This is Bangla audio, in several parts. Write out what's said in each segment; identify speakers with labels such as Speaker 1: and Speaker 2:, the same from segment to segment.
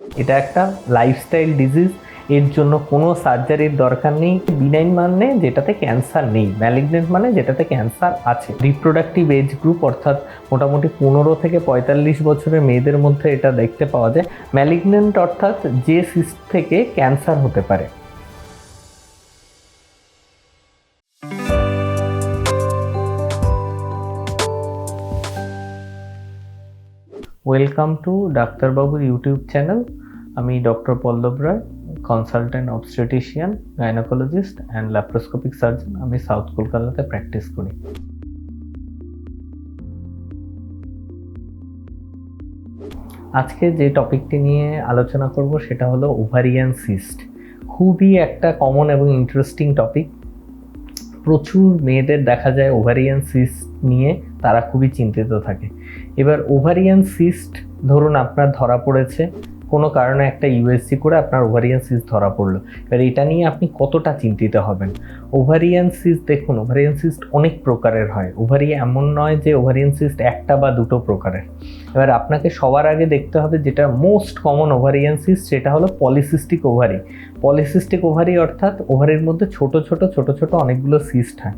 Speaker 1: এটা একটা লাইফস্টাইল ডিজিজ এর জন্য কোনো সার্জারির দরকার নেই বিনাইন মানে যেটাতে ক্যান্সার নেই ম্যালিগনেন্ট মানে যেটাতে ক্যান্সার আছে। রিপ্রোডাক্টিভ এজ গ্রুপ অর্থাৎ মোটামুটি পনেরো থেকে পঁয়তাল্লিশ বছরের মেয়েদের মধ্যে এটা দেখতে পাওয়া যায়। ম্যালিগনেন্ট অর্থাৎ যে সিস্ট থেকে ক্যান্সার হতে পারে। ওয়েলকাম টু ডাক্তারবাবুর ইউটিউব চ্যানেল আমি doctor Pallab Roy consultant obstetrician gynaecologist and laparoscopic surgeon আমি সাউথ কলকাতাতে প্র্যাকটিস করি। আজকে যে টপিকটি নিয়ে আলোচনা করব সেটা হলো ওভারিয়ান সিস্ট খুবই একটা কমন এবং ইন্টারেস্টিং টপিক প্রচুর মেয়েদের দেখা যায় ওভারিয়ান সিস্ট নিয়ে, তারা খুবই চিন্তিত থাকে। এবার ওভারিয়ান সিস্ট ধরুন আপনার ধরা পড়েছে, কোনো কারণে একটা ইউএসসি করে আপনার ওভারিয়ান সিস্ট ধরা পড়ল। এবার এটা নিয়ে আপনি কতটা চিন্তিত হবেন? ওভারিয়ান সিস্ট দেখুন ওভারিয়ান সিস্ট অনেক প্রকারের হয়। ওভারি এমন নয় যে ওভারিয়ান সিস্ট একটা বা দুটো প্রকারের। এবার আপনাকে সবার আগে দেখতে হবে যেটা মোস্ট কমন ওভারিয়ান সিস্ট সেটা হলো পলিসিস্টিক ওভারি পলিসিস্টিক ওভারি অর্থাৎ ওভারির মধ্যে ছোট ছোট ছোট ছোট অনেকগুলো সিস্ট হয়।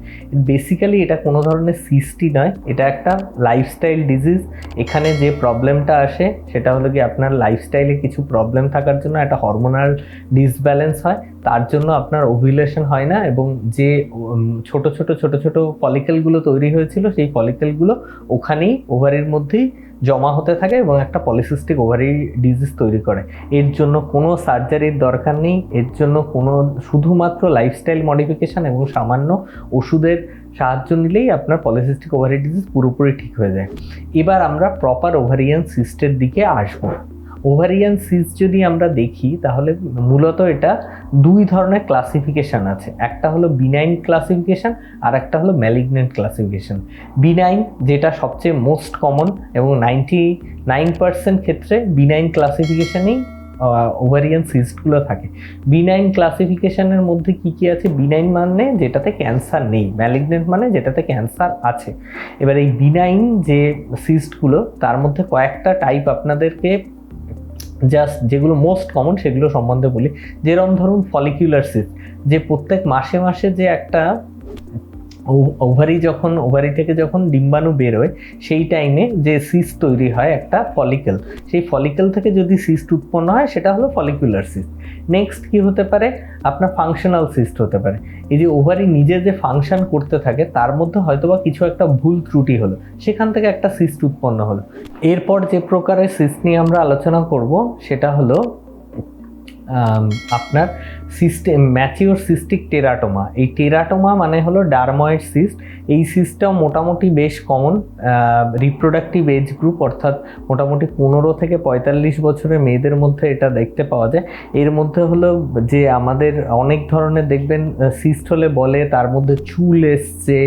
Speaker 1: বেসিক্যালি এটা কোনো ধরনের সিস্টই নয়, এটা একটা লাইফস্টাইল ডিজিজ এখানে যে প্রবলেমটা আসে, সেটা হলো কি আপনার লাইফস্টাইলে কিছু প্রবলেম থাকার জন্য একটা হরমোনাল ডিসব্যালেন্স হয়। তার জন্য আপনার ওভিলেশন হয় না এবং যে ছোট ছোট ছোট ছোট ফলিকেলগুলো তৈরি হয়েছিল, সেই পলিকেলগুলো ওখানেই ওভারের মধ্যেই জমা হতে থাকে এবং একটা পলিসিস্টিক ওভারি ডিজিজ তৈরি করে। এর জন্য কোনো সার্জারির দরকার নেই, এর জন্য কোনো শুধুমাত্র লাইফস্টাইল মডিফিকেশান এবং সামান্য ওষুধের সাহায্য নিলেই আপনার পলিসিস্টিক ওভারি ডিজিজ পুরোপুরি ঠিক হয়ে যায়। এবার আমরা প্রপার ওভারিয়ান সিস্টের দিকে আসব। ওভারিয়ান সিস্ট যদি আমরা দেখি, তাহলে মূলত এটা দুই ধরনের ক্লাসিফিকেশান আছে। একটা হলো বিনাইন ক্লাসিফিকেশান আর একটা হলো ম্যালিগনেন্ট ক্লাসিফিকেশান বিনাইন যেটা সবচেয়ে মোস্ট কমন এবং নাইনটি নাইন পার্সেন্ট ক্ষেত্রে বিনাইন ক্লাসিফিকেশানেই ওভারিয়ান সিস্টগুলো থাকে। বিনাইন ক্লাসিফিকেশানের মধ্যে কি কি আছে? বিনাইন মানে যেটাতে ক্যান্সার নেই ম্যালিগনেন্ট মানে যেটাতে ক্যান্সার আছে। এবার এই বিনাইন যে সিস্টগুলো তার মধ্যে কয়েকটা টাইপ আপনাদেরকে জাস্ট যেগুলো মোস্ট কমন সেগুলো সম্বন্ধে বলি। যেরকম ধরুন ফলিকিউলার সিস্ট যে প্রত্যেক মাসে মাসে যে একটা ওভারি যখন, ওভারি থেকে যখন ডিম্বাণু বেরোয়, সেই টাইমে যে সিস তৈরি হয় একটা ফলিকেল সেই ফলিকেল থেকে যদি সিস্ট উৎপন্ন হয়, সেটা হলো ফলিকুলার সিস্ট নেক্সট কি হতে পারে? আপনার ফাংশনাল সিস্ট হতে পারে। এই যে ওভারি নিজে যে ফাংশন করতে থাকে, তার মধ্যে হয়তোবা কিছু একটা ভুল ত্রুটি হলো, সেখান থেকে একটা সিস্ট উৎপন্ন হলো। এরপর যে প্রকারের সিস্ট নিয়ে আমরা আলোচনা করব, সেটা হলো আপনার সিস্টেম ম্যাচিওর সিস্টিক টেরাটোমা এই টেরাটোমা মানে হলো ডারময়েড সিস্ট এই সিস্টটাও মোটামুটি বেশ কমন রিপ্রোডাক্টিভ এজ গ্রুপ অর্থাৎ মোটামুটি পনেরো থেকে পঁয়তাল্লিশ বছরের মেয়েদের মধ্যে এটা দেখতে পাওয়া যায়। এর মধ্যে হলো যে আমাদের অনেক ধরনের দেখবেন সিস্ট হলে বলে, তার মধ্যে চুল এসছে,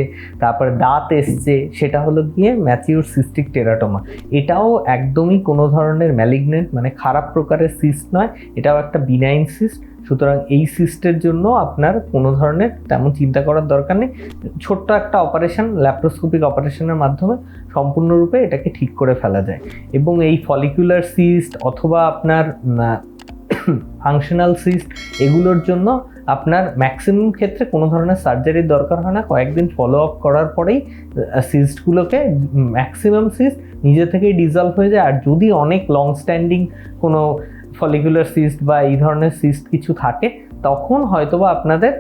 Speaker 1: তারপর দাঁত এসছে, সেটা হলো গিয়ে ম্যাচিওর সিস্টিক টেরাটোমা এটাও একদমই কোনো ধরনের ম্যালিগনেন্ট মানে খারাপ প্রকারের সিস্ট নয়, এটাও একটা বিনাইন সিস্ট সুতরাং এই সিস্টের জন্য আপনার কোনো ধরনের তেমন চিন্তা করার দরকার নেই। ছোট্ট একটা অপারেশন ল্যাপ্রোস্কোপিক অপারেশনের মাধ্যমে সম্পূর্ণরূপে এটাকে ঠিক করে ফেলা যায়। এবং এই ফলিকুলার সিস্ট অথবা আপনার ফাংশনাল সিস্ট এগুলোর জন্য আপনার ম্যাক্সিমাম ক্ষেত্রে কোনো ধরনের সার্জারির দরকার হয় না। কয়েকদিন ফলো আপ করার পরেই সিস্টগুলোকে ম্যাক্সিমাম সিস্ট নিজে থেকেই ডিজলভ হয়ে যায়। আর যদি অনেক লং স্ট্যান্ডিং কোনো ফলিকুলার সিস্ট বা এই ধরনের সিস্ট কিছু থাকে, তখন হয়তোবা আপনাদের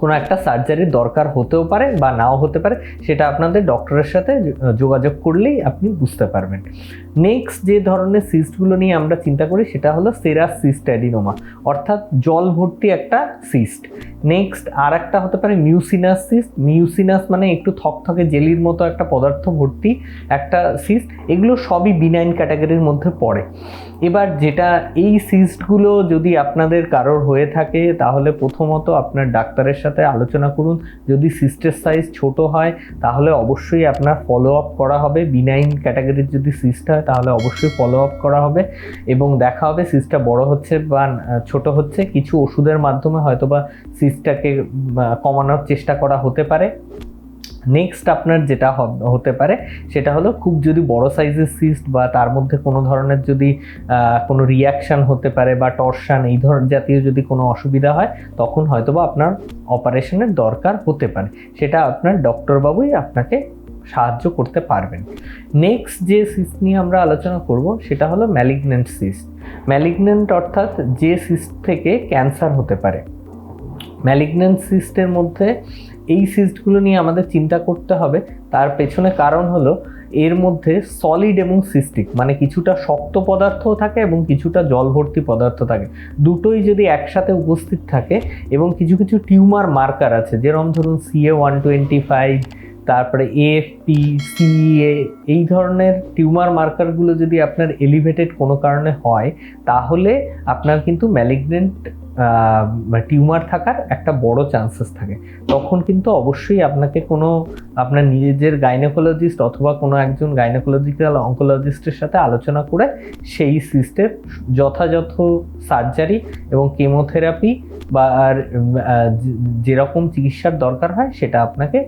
Speaker 1: কোনো একটা সার্জারির দরকার হতেও পারে বা নাও হতে পারে, সেটা আপনাদের ডক্টরের সাথে যোগাযোগ করলেই আপনি বুঝতে পারবেন। নেক্সট যে ধরনের সিস্টগুলো নিয়ে আমরা চিন্তা করি, সেটা হলো সেরাস সিস্ট অ্যাডিনোমা অর্থাৎ জল ভর্তি একটা সিস্ট নেক্সট আর একটা হতে পারে মিউসিনাস সিস্ট মিউসিনাস মানে একটু থকথকে জেলির মতো একটা পদার্থ ভর্তি একটা সিস্ট এগুলো সবই বিনাইন ক্যাটাগরির মধ্যে পড়ে। এবার যেটা এই সিস্টগুলো যদি আপনাদের কারোর হয়ে থাকে, তাহলে প্রথমত আপনার ডাক্তারের সাথে আলোচনা করুন। যদি সিস্টের সাইজ ছোট হয়, তাহলে অবশ্যই আপনার ফলো আপ করা হবে। বিনাইন ক্যাটাগরির যদি সিস্ট হয়, তাহলে অবশ্যই ফলো আপ করা হবে। এবং দেখা হবে সিস্টটা বড় হচ্ছে বা ছোট হচ্ছে। কিছু ওষুধের মাধ্যমে হয়তোবা সিস্টটাকে কমানোর চেষ্টা করা হতে পারে। নেক্সট আপনার যেটা হতে পারে, সেটা হলো খুব যদি বড় সাইজের সিস্ট বা তার মধ্যে কোনো ধরনের যদি কোনো রিয়াকশন হতে পারে বা টর্শন এই ধর, জাতীয় যদি কোনো অসুবিধা হয়, তখন হয়তোবা আপনার অপারেশনের দরকার হতে পারে। সেটা আপনার ডক্টরবাবুই আপনাকে সাহায্য করতে পারবেন। নেক্সট যে সিস্ট নিয়ে আমরা আলোচনা করব, সেটা হলো ম্যালিগনেন্ট সিস্ট ম্যালিগনেন্ট অর্থাৎ যে সিস্ট থেকে ক্যান্সার হতে পারে। ম্যালিগনেন্ট সিস্টের মধ্যে এই সিস্টগুলো নিয়ে আমাদের চিন্তা করতে হবে। তার পেছনে কারণ হলো, এর মধ্যে সলিড এবং সিস্টিক মানে কিছুটা শক্ত পদার্থও থাকে এবং কিছুটা জলভর্তি পদার্থ থাকে। দুটোই যদি একসাথে উপস্থিত থাকে এবং কিছু কিছু টিউমার মার্কার আছে যেরকম ধরুন সিএ ওয়ান টোয়েন্টি ফাইভ তারপরে এফ পি সি এ এই ধরনের টিউমার মার্কারগুলো যদি আপনার এলিভেটেড কোনো কারণে হয়, তাহলে আপনার কিন্তু ম্যালিগনেন্ট টিউমার থাকার একটা বড় চান্সেস থাকে। তখন কিন্তু অবশ্যই আপনাকে কোনো, আপনার নিজের গাইনোকোলজিস্ট অথবা কোনো একজন গাইনোকোলজিক্যাল অঙ্কোলজিস্টের সাথে আলোচনা করে সেই সিস্টের যথাযথ সার্জারি এবং কেমোথেরাপি বা আর যেরকম চিকিৎসার দরকার হয়, সেটা আপনাকে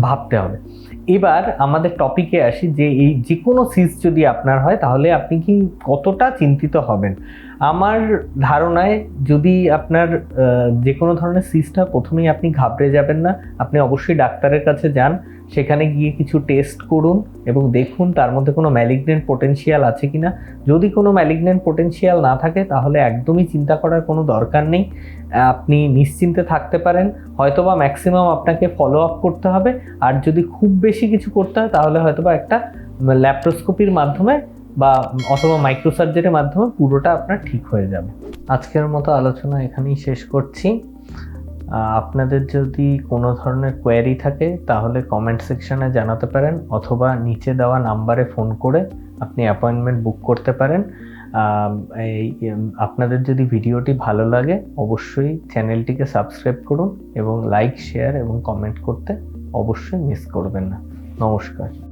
Speaker 1: ভাবতে হবে। এবার আমাদের টপিকে আসি যে এই যে কোনো সিজ যদি আপনার হয়, তাহলে আপনি কি কতটা চিন্তিত হবেন? আমার ধারণায় যদি আপনার যে কোনো ধরনের সিজটা প্রথমেই আপনি ঘাবড়ে যাবেন না। আপনি অবশ্যই ডাক্তারের কাছে যান। সেখানে গিয়ে কিছু টেস্ট করুন এবং দেখুন তার মধ্যে কোনো ম্যালিগনেন্ট পোটেনশিয়াল আছে কি না যদি কোনো ম্যালিগনেন্ট পোটেনশিয়াল না থাকে, তাহলে একদমই চিন্তা করার কোনো দরকার নেই। আপনি নিশ্চিন্তে থাকতে পারেন। হয়তোবা ম্যাক্সিমাম আপনাকে ফলো আপ করতে হবে। আর যদি খুব বেশি কিছু করতে হয়, তাহলে হয়তোবা একটা ল্যাপ্রোস্কোপির মাধ্যমে বা অথবা মাইক্রোসার্জারির মাধ্যমে পুরোটা আপনার ঠিক হয়ে যাবে। আজকের মতো আলোচনা এখানেই শেষ করছি। আপনাদের যদি কোনো ধরনের কোয়ারি থাকে, তাহলে কমেন্ট সেকশনে জানাতে পারেন, অথবা নিচে দেওয়া নাম্বারে ফোন করে আপনি অ্যাপয়েন্টমেন্ট বুক করতে পারেন। এই আপনাদের যদি ভিডিওটি ভালো লাগে, অবশ্যই চ্যানেলটিকে সাবস্ক্রাইব করুন এবং লাইক শেয়ার এবং কমেন্ট করতে অবশ্যই মিস করবেন না। নমস্কার।